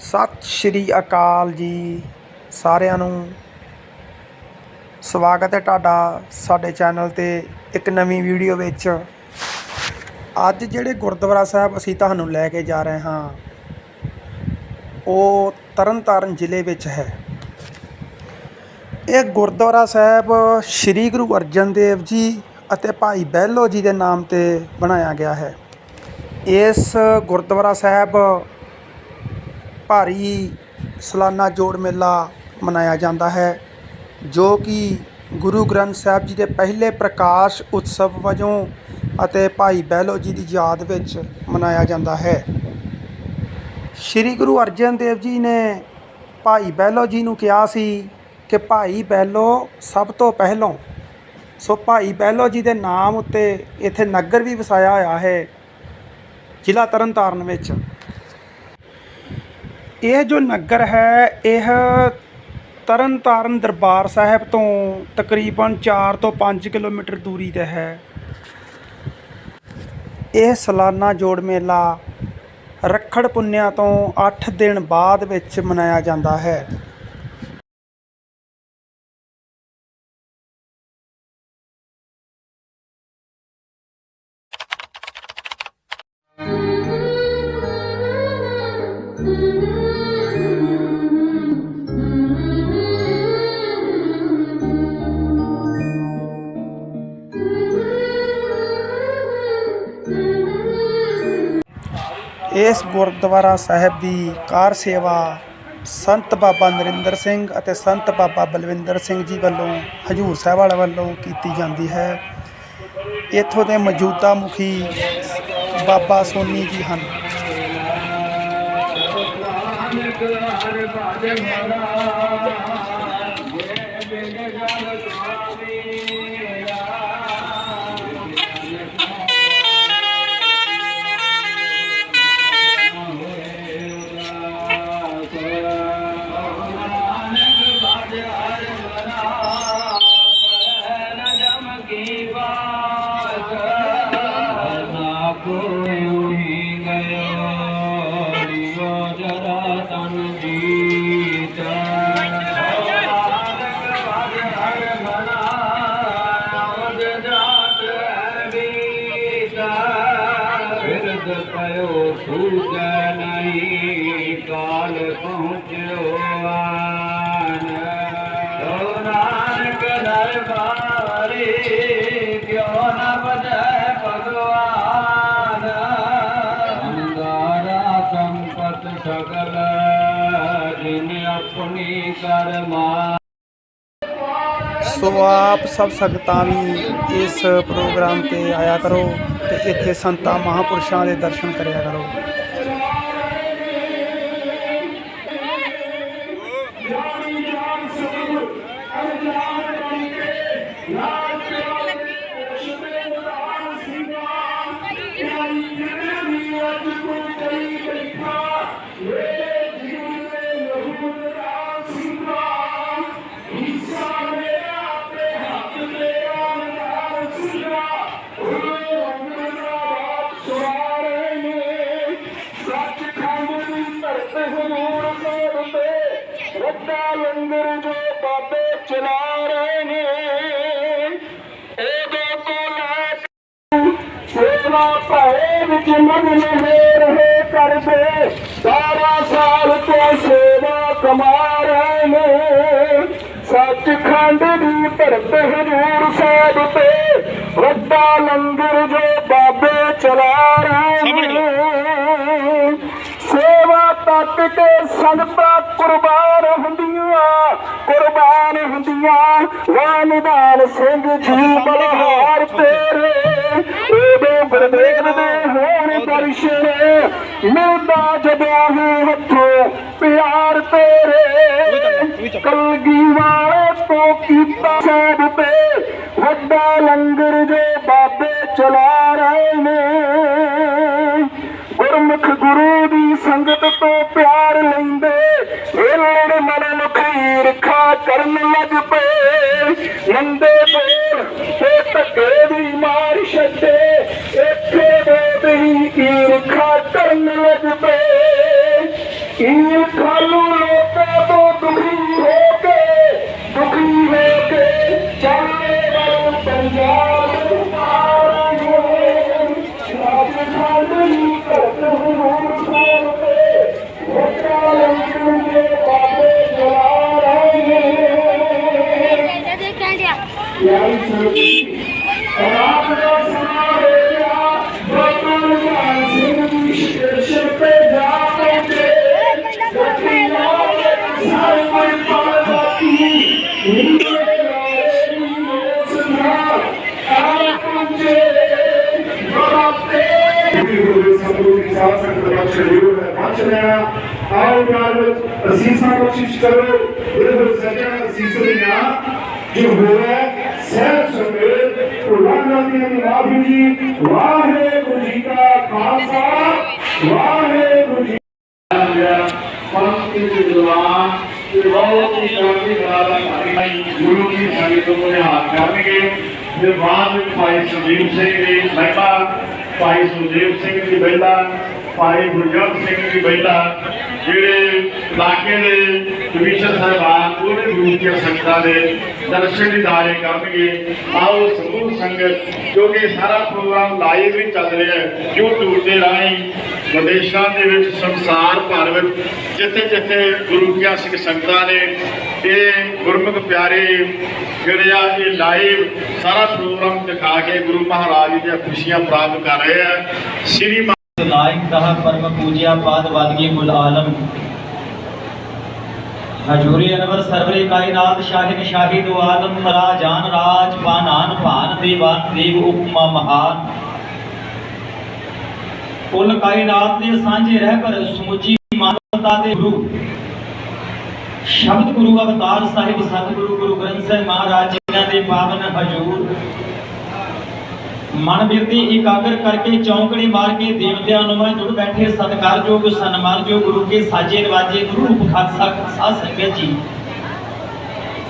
ਸਤਿ ਸ਼੍ਰੀ ਅਕਾਲ ਜੀ ਸਾਰਿਆਂ ਨੂੰ। ਸਵਾਗਤ ਹੈ ਤੁਹਾਡਾ ਸਾਡੇ ਚੈਨਲ ਤੇ ਇੱਕ ਨਵੀਂ ਵੀਡੀਓ ਵਿੱਚ। ਅੱਜ ਜਿਹੜੇ ਗੁਰਦੁਆਰਾ ਸਾਹਿਬ ਅਸੀਂ ਤੁਹਾਨੂੰ ਲੈ ਕੇ ਜਾ ਰਹੇ ਹਾਂ, ਉਹ ਤਰਨਤਾਰਨ ਜ਼ਿਲ੍ਹੇ ਵਿੱਚ ਹੈ। ਇਹ ਗੁਰਦੁਆਰਾ ਸਾਹਿਬ ਸ੍ਰੀ ਗੁਰੂ ਅਰਜਨ ਦੇਵ ਜੀ ਅਤੇ ਭਾਈ ਬਹਿਲੋ ਜੀ ਦੇ ਨਾਮ ਤੇ ਬਣਾਇਆ ਗਿਆ ਹੈ। ਇਸ ਗੁਰਦੁਆਰਾ ਸਾਹਿਬ ਭਾਰੀ ਸਲਾਨਾ ਜੋੜ ਮੇਲਾ ਮਨਾਇਆ ਜਾਂਦਾ ਹੈ, ਜੋ ਕਿ ਗੁਰੂ ਗ੍ਰੰਥ ਸਾਹਿਬ ਜੀ ਦੇ ਪਹਿਲੇ ਪ੍ਰਕਾਸ਼ ਉਤਸਵ ਵਜੋਂ ਅਤੇ ਭਾਈ ਬਹਿਲੋ ਜੀ ਦੀ ਯਾਦ ਵਿੱਚ ਮਨਾਇਆ ਜਾਂਦਾ ਹੈ। ਸ੍ਰੀ ਗੁਰੂ ਅਰਜਨ ਦੇਵ ਜੀ ਨੇ ਭਾਈ ਬਹਿਲੋ ਜੀ ਨੂੰ ਕਿਹਾ ਸੀ ਕਿ ਭਾਈ ਬਹਿਲੋ, ਸਭ ਤੋਂ ਪਹਿਲੋਂ, ਸੋ ਭਾਈ ਬਹਿਲੋ ਜੀ ਦੇ ਨਾਮ ਉੱਤੇ ਇੱਥੇ ਨਗਰ ਵੀ ਵਸਾਇਆ ਹੋਇਆ ਹੈ, ਜ਼ਿਲ੍ਹਾ ਤਰਨਤਾਰਨ ਵਿੱਚ। ਇਹ ਜੋ ਨਗਰ ਹੈ, ਇਹ ਤਰਨਤਾਰਨ ਦਰਬਾਰ ਸਾਹਿਬ ਤੋਂ ਤਕਰੀਬਨ 4 ਤੋਂ 5 ਕਿਲੋਮੀਟਰ ਦੂਰੀ ਤੇ ਹੈ। ਇਹ ਸਾਲਾਨਾ ਜੋੜ ਮੇਲਾ ਰੱਖੜ ਪੁੰਨਿਆ ਤੋਂ 8 ਦਿਨ ਬਾਅਦ ਵਿੱਚ ਮਨਾਇਆ ਜਾਂਦਾ ਹੈ। ਇਸ ਗੁਰਦੁਆਰਾ ਸਾਹਿਬ ਦੀ ਕਾਰ ਸੇਵਾ ਸੰਤ ਬਾਬਾ ਨਰਿੰਦਰ ਸਿੰਘ ਅਤੇ ਸੰਤ ਬਾਬਾ ਬਲਵਿੰਦਰ ਸਿੰਘ ਜੀ ਵੱਲੋਂ, ਹਜੂਰ ਸਾਹਿਬ ਵਾਲੇ ਵੱਲੋਂ ਕੀਤੀ ਜਾਂਦੀ ਹੈ। ਇੱਥੋਂ ਦੇ ਮੌਜੂਦਾ ਮੁਖੀ ਬਾਬਾ ਸੋਨੀ ਜੀ ਹਨ। ਪਇਓ ਸੰਪਤ ਸਗਲ ਜਿਨ ਆਪਣੀ ਕਰਮਾ। ਸੋ ਆਪ ਸਭ ਸੰਗਤਾਂ ਵੀ ਇਸ ਪ੍ਰੋਗਰਾਮ ਤੇ ਆਇਆ ਕਰੋ ਤੇ ਇੱਥੇ ਸੰਤਾਂ ਮਹਾਪੁਰਸ਼ਾਂ ਦੇ ਦਰਸ਼ਨ ਕਰਿਆ ਕਰੋ। ਮਗਨ ਹੋ ਰਹੇ ਕਰਦੇ। ਸਾਰਾ ਸਾਲ ਤੋਂ ਸੇਵਾ ਕਮਾ ਰਹੇ ਨੇ। ਸੱਚਖੰਡ ਦੀ ਧਰਤ ਹਜ਼ੂਰ ਸਾਹਿਬ ਤੇ ਵੱਡਾ ਲੰਗਰ ਜੋ ਬਾਬੇ ਚਲਾ ਰਹੇ ਨੇ। ਸੇਵਾ ਤੱਕ ਕੇ ਸੰਗਤਾਂ ਕੁਰਬਾਨ ਹੁੰਦੀਆਂ ਕੁਰਬਾਨ ਹੁੰਦੀਆਂ। ਵਾਨਦਾਨ ਸਿੰਘ ਜੀ ਬਲਹਾਰ ਤੇਰੇ। ਉਹਦੇ ਗੁਰਦੇਵ ਦੇ ਹੋਣ ਮਿਲਦਾ ਜਦੋਂ ਹੈ ਹੱਥੋਂ ਪਿਆਰ ਤੇਰੇ। ਕਲਗੀ ਵਾਲੇ ਤੋਂ ਕੀਤਾ ਸੇਬ ਤੇ, ਵੱਡਾ ਲੰਗਰ ਜੋ ਬਾਬੇ ਚਲਾ ਰਹੇ ਨੇ। ਗੁਰਮੁਖ ਗੁਰੂ ਦੀ ਸੰਗਤ ਤੋਂ ਪਿਆਰ ਲੈਂਦੇ ਵੇਲੜ ਮਨ ਮੁਖੀ ਰਖਾ ਕਰਨ ਲੱਗ ਪਏ। ਨੰਦੇ ਬੋਲ, ਤੇ ਧੱਕੇ ਦੀ ਮਾਰ ਛੱਡੇ, ਇੱਥੇ ਦੇ खात ले ई ਵਿੱਚ ਅਸੀਸਾਂ ਕੋਸ਼ਿਸ਼ ਕਰੋ ਇਹ ਸਜਣਾ ਅਸੀਸ ਦੀਆਂ ਜੋ ਹੋਇਆ ਸਹਿ ਸਮੇਤ ਉਹਨਾਂ ਦੀਆਂ ਦੀ ਮਾਫੀ ਜੀ ਵਾਹਿਗੁਰੂ ਜੀ ਕਾ ਖਾਲਸਾ ਵਾਹਿਗੁਰੂ ਜੀ ਪੰਥ ਦੇ ਵਿਦਵਾਨ ਤੇ ਬਹੁਤ ਹੀ ਚੰਗੀ ਗੱਲ ਹੈ ਗੁਰੂ ਕੀ ਸੰਗਤ ਨੂੰ ਨਿਹਾਲ ਕਰਨਗੇ ਫਿਰ ਬਾਅਦ ਵਿੱਚ ਭਾਈ ਸੁਦੀਪ ਸਿੰਘ ਜੀ ਮਹਿਤਾ ਭਾਈ ਸੁਦੀਪ ਸਿੰਘ ਜੀ ਬੈਲਾ ਭਾਈ ਗੁਰਜੰਤ ਸਿੰਘ ਜੀ ਬੈਲਾ ਜਿਹੜੇ ਇਲਾਕੇ ਦੇ ਕਮਿਸ਼ਨ ਸਾਹਿਬਾਨ ਉਹਦੇ ਗੁਰੂ ਦੀਆਂ ਸੰਗਤਾਂ ਦੇ ਦਰਸ਼ਨ ਦੀਦਾਰੇ ਕਰਨਗੇ। ਆਓ ਸਮੂਹ ਸੰਗਤ, ਕਿਉਂਕਿ ਸਾਰਾ ਪ੍ਰੋਗਰਾਮ ਲਾਈਵ ਵੀ ਚੱਲ ਰਿਹਾ ਹੈ। YouTube ਦੇ ਰਾਹੀਂ, ਵਿਦੇਸ਼ਾਂ ਦੇ ਵਿੱਚ, ਸੰਸਾਰ ਭਰ ਵਿੱਚ ਜਿੱਥੇ ਜਿੱਥੇ ਗੁਰੂ ਕੀਆਂ ਸਿੱਖ ਸੰਗਤਾਂ ਨੇ, ਇਹ ਗੁਰਮੁਖ ਪਿਆਰੇ ਜਿਹੜੇ ਆ, ਇਹ ਲਾਈਵ ਸਾਰਾ ਪ੍ਰੋਗਰਾਮ ਦਿਖਾ ਕੇ ਗੁਰੂ ਮਹਾਰਾਜ ਜੀ ਦੀਆਂ ਖੁਸ਼ੀਆਂ ਪ੍ਰਾਪਤ ਕਰ ਰਹੇ ਆ। ਸ੍ਰੀ ਲਾਇਕ ਕਹਾ ਪਰਮ ਪੂਜਿਆ ਪਾਦ ਵਾਦਗੀ ਕੁਲ ਆਲਮ। ਹਜੂਰੀ ਅਨਵਰ ਸਰਵਰੇ ਕਾਇਨਾਤ ਸ਼ਾਹਿਦ ਸ਼ਾਹਿਦ ਆਲਮ, ਰਾਜਾਨ ਰਾਜ ਪਾਨਾਨ ਭਾਨ ਦੇਵਾਨ ਦੇਵ ਉਪਮਾ ਮਹਾਨ। ਕੁਲ ਕਾਇਨਾਤ ਦੇ ਸਾਂਝੇ ਰਹਿ ਪਰ ਸਮੁੱਚੀ ਮਾਨਵਤਾ ਦੇ ਗੁਰੂ। ਸ਼ਬਦ ਗੁਰੂ ਅਵਤਾਰ ਸਾਹਿਬ, ਸਤਿਗੁਰੂ ਗੁਰੂ ਗ੍ਰੰਥ ਸਾਹਿਬ ਮਹਾਰਾਜ, ਜਿਨ੍ਹਾਂ ਦੇ ਪਾਵਨ ਹਜੂਰ। ਮਨ ਬਿਰਤੀ ਇਕਾਗਰ ਕਰਕੇ ਚੌਂਕੜੀ ਮਾਰ ਕੇ ਦੇਵਤਿਆਂ ਨੂੰ ਮੈਂ ਜੁੜ ਬੈਠੇ ਸਤਿਕਾਰਯੋਗ, ਸਨਮਾਨਯੋਗ, ਗੁਰੂ ਕੇ ਸਾਜੇ ਨਵਾਜੇ, ਗੁਰੂ ਖਾਲਸਾ ਖਾਲਸਾ ਸੰਗਤ ਜੀ।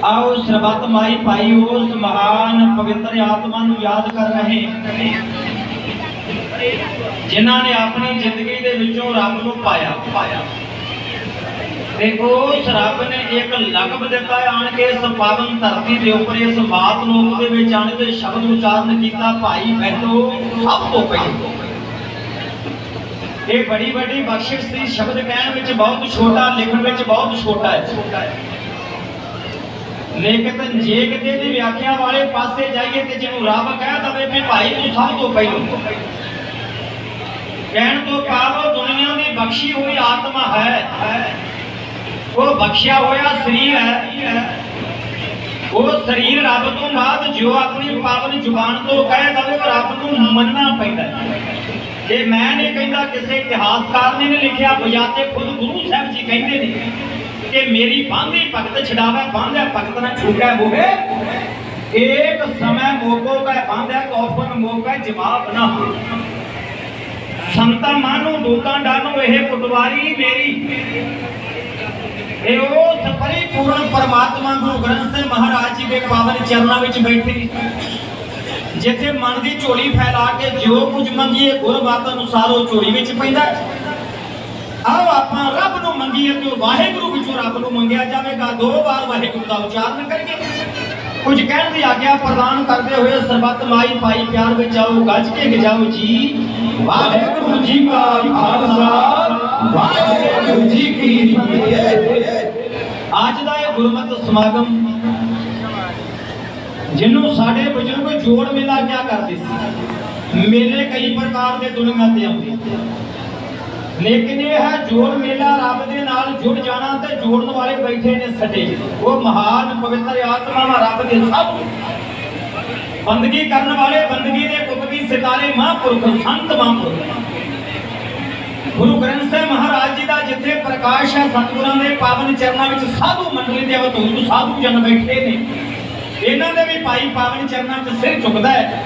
ਆਓ ਸਰਬੱਤ ਮਾਈ ਪਾਈ ਉਸ ਮਹਾਨ ਪਵਿੱਤਰ ਆਤਮਾ ਨੂੰ ਯਾਦ ਕਰ ਰਹੇ ਜਿਨ੍ਹਾਂ ਨੇ ਆਪਣੀ ਜ਼ਿੰਦਗੀ ਦੇ ਵਿੱਚੋਂ ਰੱਬ ਨੂੰ ਪਾਇਆ ਪਾਇਆ। ਤੇ ਉਸ ਰੱਬ ਨੇ ਇੱਕ ਲਕਬ ਦਿੱਤਾ ਆਣ ਕੇ ਇਸ ਪਾਵਨ ਧਰਤੀ ਦੇ ਉੱਪਰ, ਇਸ ਮਾਤ ਲੋਕ ਦੇ ਵਿੱਚ ਆਣ ਕੇ ਸ਼ਬਦ ਉਚਾਰਨ ਕੀਤਾ, ਭਾਈ ਬੈਠੋ, ਸਭ ਤੋਂ ਪਹਿਲਾਂ। ਇਹ ਬੜੀ ਵੱਡੀ ਬਖਸ਼ਿਸ਼ ਸੀ, ਸ਼ਬਦ ਕਹਿਣ ਵਿੱਚ ਬਹੁਤ ਛੋਟਾ, ਲਿਖਣ ਵਿੱਚ ਬਹੁਤ ਛੋਟਾ ਹੈ। ਲੇਕਿਨ ਜੇ ਕਿਤੇ ਦੀ ਵਿਆਖਿਆ ਵਾਲੇ ਪਾਸੇ ਜਾਈਏ ਤੇ ਜਿਹਨੂੰ ਰੱਬ ਕਹਿ ਦਵੇ ਵੀ ਭਾਈ ਤੂੰ ਸਭ ਤੋਂ ਪਹਿਲਾਂ। ਕਹਿਣ ਤੋਂ ਭਾਵ ਉਹ ਦੁਨੀਆ ਦੀ ਬਖਸ਼ੀ ਹੋਈ ਆਤਮਾ ਹੈ। ਉਹ ਬਖਸ਼ਿਆ ਹੋਇਆ ਸਰੀਰ ਹੈ। ਉਹ ਸਰੀਰ ਰੱਬ ਤੋਂ ਬਾਅਦ ਜੋ ਆਪਣੀ ਪਾਵਨ ਜ਼ੁਬਾਨ ਤੋਂ ਕਹਿ ਦਵੇ ਰੱਬ ਨੂੰ ਮੰਨਣਾ ਪੈਂਦਾ ਇਹ ਮੈਂ ਨਹੀਂ ਕਹਿੰਦਾ, ਕਿਸੇ ਇਤਿਹਾਸਕਾਰ ਨੇ ਨਹੀਂ ਲਿਖਿਆ, ਬਜਾਤੇ ਖੁਦ ਗੁਰੂ ਸਾਹਿਬ ਜੀ ਕਹਿੰਦੇ ਨੇ ਕਿ ਮੇਰੀ ਬਾਂਧੀ ਭਗਤ ਛਡਾਵੇ ਬਾਂਧਿਆ ਭਗਤ ਨਾ ਛੂਟੈ ਹੋਵੇ। ਇੱਕ ਸਮੇਂ ਮੋਕੋ ਕਾ ਬਾਂਧਿਆ ਕੌਫਨ ਮੋਕਾ ਜਵਾਬ ਨਾ ਹੋ ਸੰਤਾ ਮਾਨੋ ਦੂਤਾਂ ਡਾਨੋ ਇਹ ਪਟਵਾਰੀ ਮੇਰੀ। ਇਹ ਉਸ ਪਰਿਪੂਰਨ ਗੁਰੂ ਗ੍ਰੰਥ ਸਾਹਿਬ ਮਹਾਰਾਜ ਜੀ ਦੇ ਪਾਵਨ ਚਰਨਾਂ ਵਿੱਚ ਬੈਠੇ। ਜਿੱਥੇ ਮਨ ਦੀ ਝੋਲੀ ਫੈਲਾ ਕੇ ਜੋ ਕੁਝ ਮੰਗੀਏ, ਗੁਰਬਾਤ ਅਨੁਸਾਰ ਉਹ ਝੋਲੀ ਵਿੱਚ ਪੈਂਦਾ ਆਓ ਆਪਾਂ ਰੱਬ ਨੂੰ ਮੰਗੀਏ ਤੇ ਵਾਹਿਗੁਰੂ ਵਿੱਚੋਂ ਰੱਬ ਨੂੰ ਮੰਗਿਆ ਜਾਵੇਗਾ। ਦੋ ਵਾਰ ਵਾਹਿਗੁਰੂ ਦਾ ਉਚਾਰਨ ਕਰੀਏ। ਕੁਝ ਕਹਿਣ ਦੀ ਆਗਿਆ ਪ੍ਰਦਾਨ ਕਰਦੇ ਹੋਏ ਸਰਬੱਤ ਮਾਈ ਪਾਈ ਪਿਆਰ ਵਿੱਚ ਆਓ, ਗੱਜ ਕੇ ਗਜਾਓ ਜੀ। ਵਾਹਿਗੁਰੂ ਜੀ ਕਾ ਖਾਲਸਾ, ਵਾਹਿਗੁਰੂ ਜੀ ਕੀ ਫਤਿਹ। ਅੱਜ ਦਾ ਇਹ ਗੁਰਮਤਿ ਸਮਾਗਮ, ਜਿਹਨੂੰ ਸਾਡੇ ਬਜ਼ੁਰਗ ਜੋੜ ਮੇਲਾ ਕਿਆ ਕਰਦੇ ਸੀ? ਮੇਲੇ ਕਈ ਪ੍ਰਕਾਰ ਦੇ ਦੁਨੀਆ ਤੇ ਆਉਂਦੇ ਲੇਕਿਨ ਇਹ ਹੈ ਜੋੜ ਮੇਲਾ ਰੱਬ ਦੇ ਨਾਲ ਜੁੜ ਜਾਣਾ ਤੇ ਜੋੜਨ ਵਾਲੇ ਬੈਠੇ ਨੇ ਸੱਡੇ। ਉਹ ਮਹਾਨ ਪਵਿੱਤਰ ਆਤਮਾ ਰੱਬ ਦੇ ਸਭ। ਬੰਦਗੀ ਕਰਨ ਵਾਲੇ ਬੰਦਗੀ ਦੇ ਕੁਤਬੀ ਸਿਤਾਰੇ ਮਹਾਂਪੁਰਖ, ਸੰਤ ਮਹਾਂਪੁਰਖ। ਗੁਰੂ ਗ੍ਰੰਥ ਸਾਹਿਬ ਮਹਾਰਾਜ ਜੀ ਦਾ ਜਿੱਥੇ ਪ੍ਰਕਾਸ਼ ਹੈ, ਸਤਿਗੁਰਾਂ ਦੇ ਪਾਵਨ ਚਰਨਾਂ ਵਿੱਚ ਸਾਧੂ ਮੰਡਲੀ ਦੇ ਅਵਤੂਤ ਸਾਧੂ ਜਨ ਬੈਠੇ ਨੇ। ਇਹਨਾਂ ਦੇ ਵੀ ਭਾਈ ਪਾਵਨ ਚਰਨਾਂ 'ਚ ਸਿਰ ਝੁਕਦਾ ਹੈ।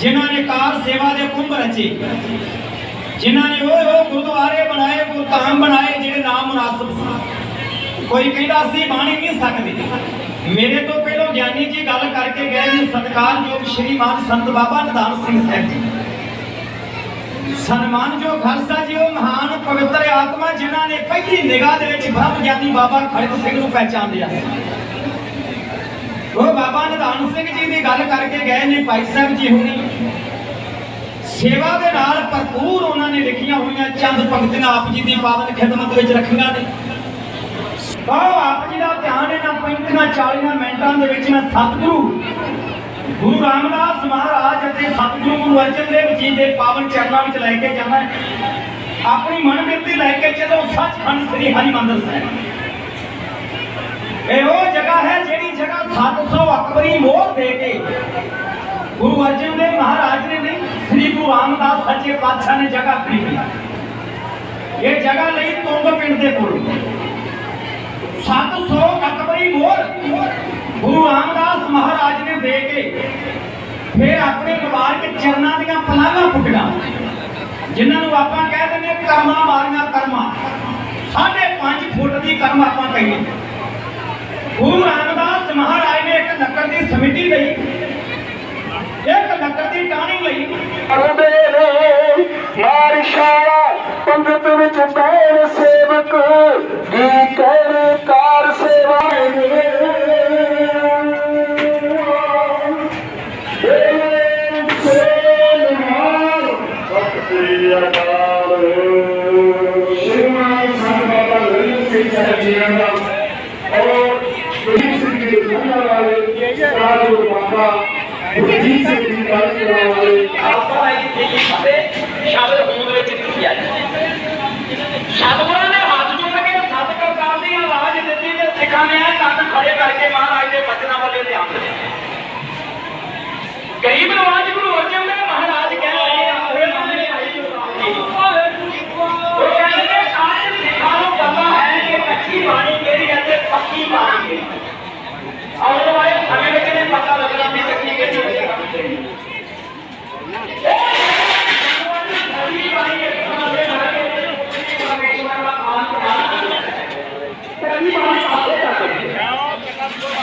ਜਿਨ੍ਹਾਂ ਨੇ ਕਾਰ ਸੇਵਾ ਦੇ ਕੁੰਭ ਰਚੇ। ਜਿਨ੍ਹਾਂ ਨੇ ਉਹ ਉਹ ਗੁਰਦੁਆਰੇ ਬਣਾਏ, ਗੁਰਧਾਮ ਬਣਾਏ, ਜਿਹੜੇ ਨਾਮ ਮੁਨਾਸਬ ਸੀ। ਕੋਈ ਕਹਿੰਦਾ ਸੀ, ਬਾਣੀ ਨਹੀਂ ਸਕਦੇ। ਮੇਰੇ ਤੋਂ ਪਹਿਲਾਂ ਗਿਆਨੀ ਜੀ ਗੱਲ ਕਰਕੇ ਗਏ ਨੇ ਸਤਿਕਾਰਯੋਗ ਸ਼੍ਰੀਮਾਨ ਸੰਤ ਬਾਬਾ ਨਿਧਾਨ ਸਿੰਘ ਸਾਹਿਬ ਜੀ। ਸਨਮਾਨਯੋਗ ਜੋ ਖਾਲਸਾ ਜੀ, ਉਹ ਮਹਾਨ ਪਵਿੱਤਰ ਆਤਮਾ ਜਿਨ੍ਹਾਂ ਨੇ ਪਹਿਲੀ ਨਿਗਾਹ ਦੇ ਵਿੱਚ ਬ੍ਰਹਮ ਗਿਆਨੀ ਬਾਬਾ ਖੜਕ ਸਿੰਘ ਨੂੰ ਪਹਿਚਾਨ ਲਿਆ ਸੀ। ਉਹ ਬਾਬਾ ਨਿਧਾਨ ਸਿੰਘ ਜੀ ਦੀ ਗੱਲ ਕਰਕੇ ਗਏ ਨੇ ਭਾਈ ਸਾਹਿਬ ਜੀ ਹੁਣੀ। ਸੇਵਾ ਦੇ ਨਾਲ ਭਰਪੂਰ ਉਹਨਾਂ ਨੇ ਲਿਖੀਆਂ ਹੋਈਆਂ ਚੰਦ ਪੰਕਤੀਆਂ ਆਪ ਜੀ ਦੀ ਪਾਵਨ ਖਿਦਮਤ ਵਿੱਚ ਰੱਖੀਆਂ ਨੇ। ਆਓ ਆਪ ਜੀ ਦਾ ਧਿਆਨ ਇਹਨਾਂ 35 40 ਮਿੰਟਾਂ ਦੇ ਵਿੱਚ ਮੈਂ ਸਤਿਗੁਰੂ ਗੁਰੂ ਰਾਮਦਾਸ ਮਹਾਰਾਜ ਅਤੇ ਸਤਿਗੁਰੂ ਗੁਰੂ ਅਰਜਨ ਦੇਵ ਜੀ ਦੇ ਪਾਵਨ ਚਰਨਾਂ ਵਿੱਚ ਲੈ ਕੇ ਜਾਣਾ ਹੈ। ਆਪਣੀ ਮਨਮਿਰਤੀ ਲੈ ਕੇ ਚੱਲੋ ਸੱਚਖੰਡ ਸ੍ਰੀ ਹਰਿਮੰਦਰ ਸਾਹਿਬ। ਇਹ ਉਹ ਜਗ੍ਹਾ ਹੈ ਜਿਹੜੀ ਜਗ੍ਹਾ 700 ਅਕਬਰੀ ਮੋਹਰ ਦੇ ਕੇ ਗੁਰੂ ਅਰਜਨ ਦੇਵ ਮਹਾਰਾਜ ਨੇ ਨਹੀਂ, ਸ੍ਰੀ ਗੁਰੂ ਰਾਮਦਾਸ ਸੱਚੇ ਪਾਤਸ਼ਾਹ ਨੇ ਜਗ੍ਹਾ ਖਰੀਦੀ। ਇਹ ਜਗ੍ਹਾ ਲਈ ਤੁੰਗ ਪਿੰਡ ਦੇ ਕੋਲ। 700 ਅਕਬਰੀ ਮੋਹਰ ਗੁਰੂ ਰਾਮਦਾਸ ਮਹਾਰਾਜ ਨੇ ਦੇ ਕੇ ਫਿਰ ਆਪਣੇ ਮੁਬਾਰਕ ਚਰਨਾਂ ਦੀਆਂ ਪਲਾਹਾਂ ਪੁੱਟੀਆਂ ਜਿਨ੍ਹਾਂ ਨੂੰ ਆਪਾਂ ਕਹਿ ਦਿੰਦੇ ਹਾਂ ਕਰਮਾਂ ਮਾਰੀਆਂ ਕਰਮਾਂ। ਸਾਢੇ 5 ਫੁੱਟ ਦੀ ਕਰਮ ਆਪਾਂ ਕਹੀਏ। ਗੁਰੂ ਰਾਮਦਾਸ ਮਹਾਰਾਜ ਨੇ ਇੱਕ ਲੱਕੜ ਦੀ ਸਮਿਤੀ ਲਈ, ਇੱਕ ਲੱਕੜ ਦੀ ਟਾਹਣੀ ਲਈ ਕਰਦੇ ਨੇ ਮਾਰ ਸ਼ਾਲਾ ਪੰਗਤ ਵਿੱਚ ਬੈਰ ਸੇਵਕ ਕੀ ਕਹਿ ਕਾਰ ਸੇਵਾ। ਸਿੰਘ ਜੀ ਦਾ ਦੇ ਗੁਰਜੀਤ ਸਿੰਘ ਜੀ ਗੱਲ ਕਰਨ ਵਾਲੇ। ਆਪਾਂ ਇੱਥੇ ਫਤੇ ਸ਼ਬਦ ਹੋਂਦ ਵਿੱਚ ਦਿੱਤੀ ਆ ਸਤਿਗੁਰਾਂ ਨੇ ਹੱਥ ਜੋੜ ਕੇ ਸਤ ਕਰਤਾਰ ਦੀ ਆਵਾਜ਼ ਦਿੱਤੀ ਤੇ ਸਿੱਖਾਂ ਨੇ ਇਹ ਖੜੇ ਕਰਕੇ ਮਹਾਰਾਜ ਦੇ ਬਚਨਾਂ ਵੱਲੇ ਧਿਆਨ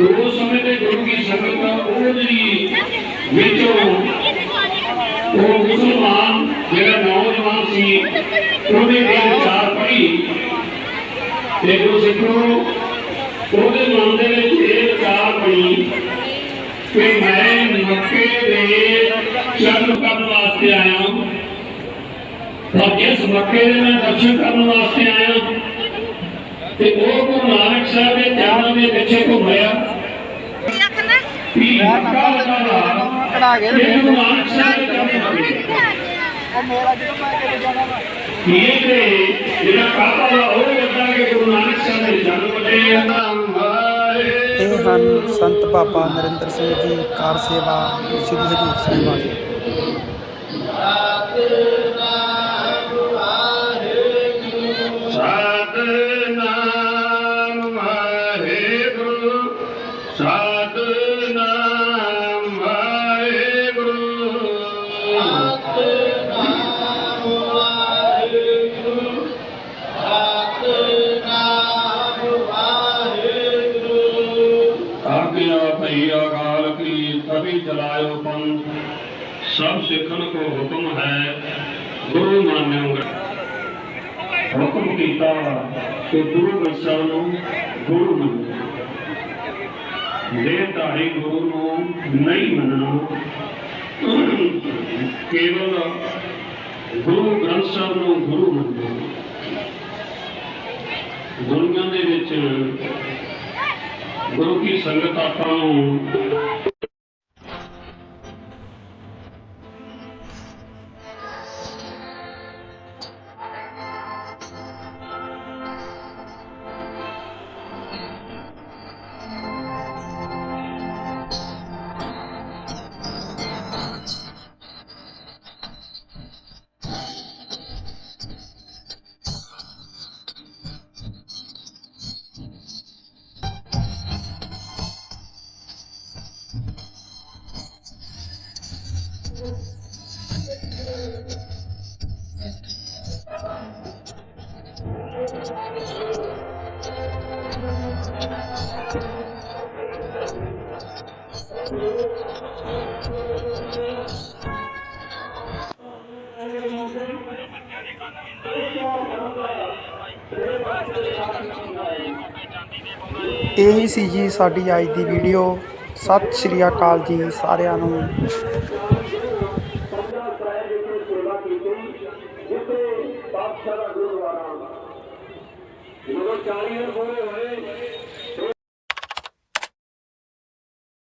ਉਸ ਸਮੇਂ ਤੇ ਗੁਰੂ ਕੀ ਸੰਗਤ ਉਹ ਵਿੱਚੋਂ ਉਹ ਮੁਸਲਮਾਨ ਜਿਹੜਾ ਨੌਜਵਾਨ ਸੀ, ਉਹਦੇ ਦੇ ਵਿਚਾਰ ਪੜੀ ਤੇ ਉਹ ਸਿੱਖੋ ਉਹਦੇ ਮਨ ਦੇ ਵਿੱਚ ਇਹ ਵਿਚਾਰ ਪੜੀ ਕਿ ਮੈਂ ਮੱਕੇ ਦੇ ਚਰਨ ਕਰਨ ਵਾਸਤੇ ਆਇਆ। ਹਾਂ ਪਰ ਜਿਸ ਮੱਕੇ ਦੇ ਮੈਂ ਦਰਸ਼ਨ ਕਰਨ ਵਾਸਤੇ ਆਇਆ ਤੇ ਉਹ ਗੁਰੂ ਨਾਨਕ ਸਾਹਿਬ ਦੇ ਚਰਨਾਂ ਦੇ ਪਿੱਛੇ ਘੁੰਮਿਆ। ਕਢਾ ਕੇ ਇਹ ਗੁਰੂ ਨਾਨਕ ਸਾਹਿਬ ਦੇ ਦੇ ਉਹ ਮੇਰਾ ਜਦੋਂ ਮੈਂ ਕਿਤੇ ਜਾਣਾ ਵਾ। ਇਹ ਤੇ ਜਿਹੜਾ ਕਾਬਾ ਦਾ ਉਹ ਵੱਡਾ ਕਿ ਗੁਰੂ ਨਾਨਕ ਸਾਹਿਬ ਦੇ ਜਨਮ ਵੱਡੇ ਆ। ਇਹ ਹਨ ਸੰਤ ਬਾਬਾ ਨਰਿੰਦਰ ਸਿੰਘ ਜੀ ਕਾਰ ਸੇਵਾ ਸ੍ਰੀ ਹਜੂਰ ਸਾਹਿਬ ਵਾਲੇ। ਸਿੱਖਣ ਕੋ ਹੁਕਮ ਹੈ, ਗੁਰੂ ਮਾਨਿਓ ਹੁਕਮ ਕੀਤਾ ਕਿ ਗੁਰੂ ਗ੍ਰੰਥ ਨੂੰ ਗੁਰੂ ਮੰਨੋ। ਦੇ ਧਾਰੀ ਗੁਰੂ ਨੂੰ ਨਹੀਂ ਮੰਨਣਾ, ਕੇਵਲ ਗੁਰੂ ਗ੍ਰੰਥ ਸਾਹਿਬ ਨੂੰ ਗੁਰੂ ਮੰਨੋ। ਦੁਨੀਆ ਦੇ ਵਿੱਚ ਗੁਰੂ ਕੀ ਸੰਗਤ ਆਪਾਂ ਨੂੰ ਇਹੀ ਸੀ ਜੀ ਸਾਡੀ ਅੱਜ ਦੀ ਵੀਡੀਓ ਸਤਿ ਸ਼੍ਰੀ ਅਕਾਲ ਜੀ ਸਾਰਿਆਂ ਨੂੰ।